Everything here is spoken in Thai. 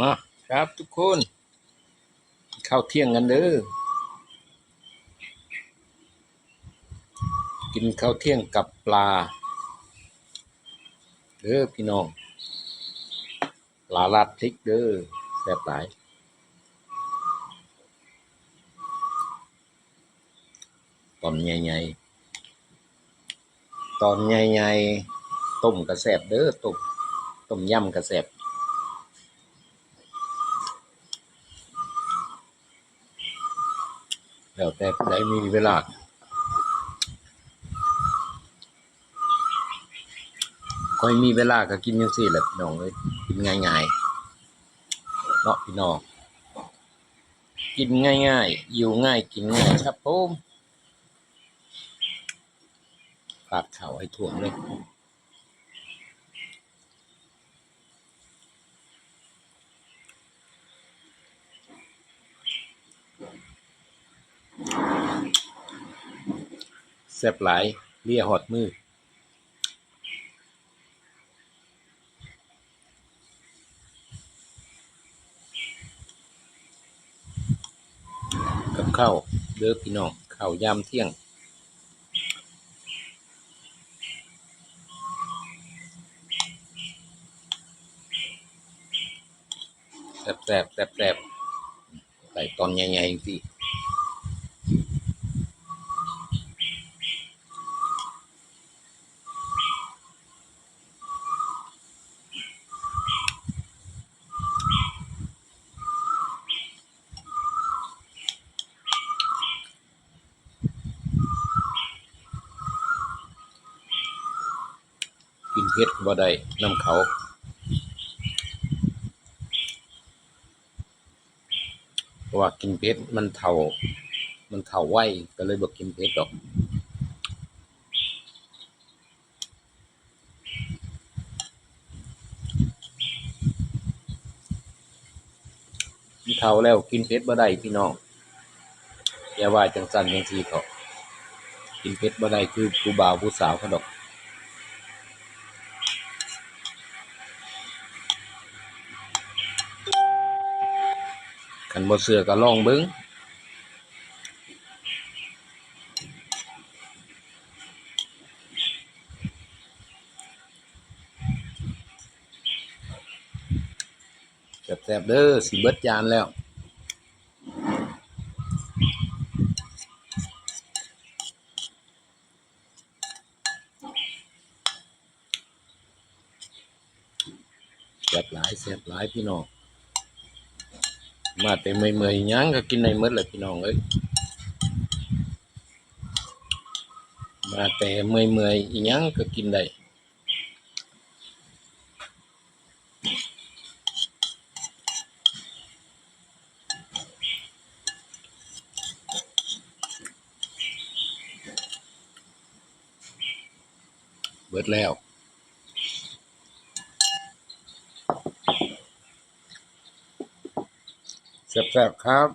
มาครับทุกคนข้าวเที่ยงกันเด้อกินข้าวเที่ยงกับปลาเด้อพี่น้องปลาลัดพริกเด้อแซ่บหลายตอนใหญ่ๆตอนใหญ่ๆต้มกระแสบเด้อต้มต้มยำกระแสบ แล้วแต่ผู้ใดมีเวลาค่อยมีเวลาก็กินจังซี่แหละพี่น้องเอ้ยกินง่ายๆเนาะพี่น้องกินง่ายๆอยู่ง่ายกินง่ายครับผมปาดข่าวให้ถ่วงเลย แซ่บหลายเลียหอดมือกับข้าวเด้อพี่น้องข้าวยามเที่ยงแซ่บแซ่บแซ่บแซ่บใส่ตอนใหญ่ๆสิ กินเผ็ดบ่ได้น้ำเขาเพราะว่ากินเผ็ดมันเท่า มันเท่าไวก็เลยบอกกินเผ็ดดอกกินเท่าแล้วกินเผ็ดบ่ได้พี่น้องอย่าว่าจังสันจังสีเขากินเผ็ดบ่ได้คือผู้บ่าวผู้สาวเขาดอก คันบ่เสือก็ลองเบิ่งแซ่บๆเด้อสิเบิดจานแล้วแซ่บหลายแซ่บหลายพี่น้อง มาแต่เมื่อยๆยังก็กินในหมดแหละพี่น้องเอ้ยมาแต่เมื่อยๆยังก็กินได้เบิดแล้ว แซ่บๆครับ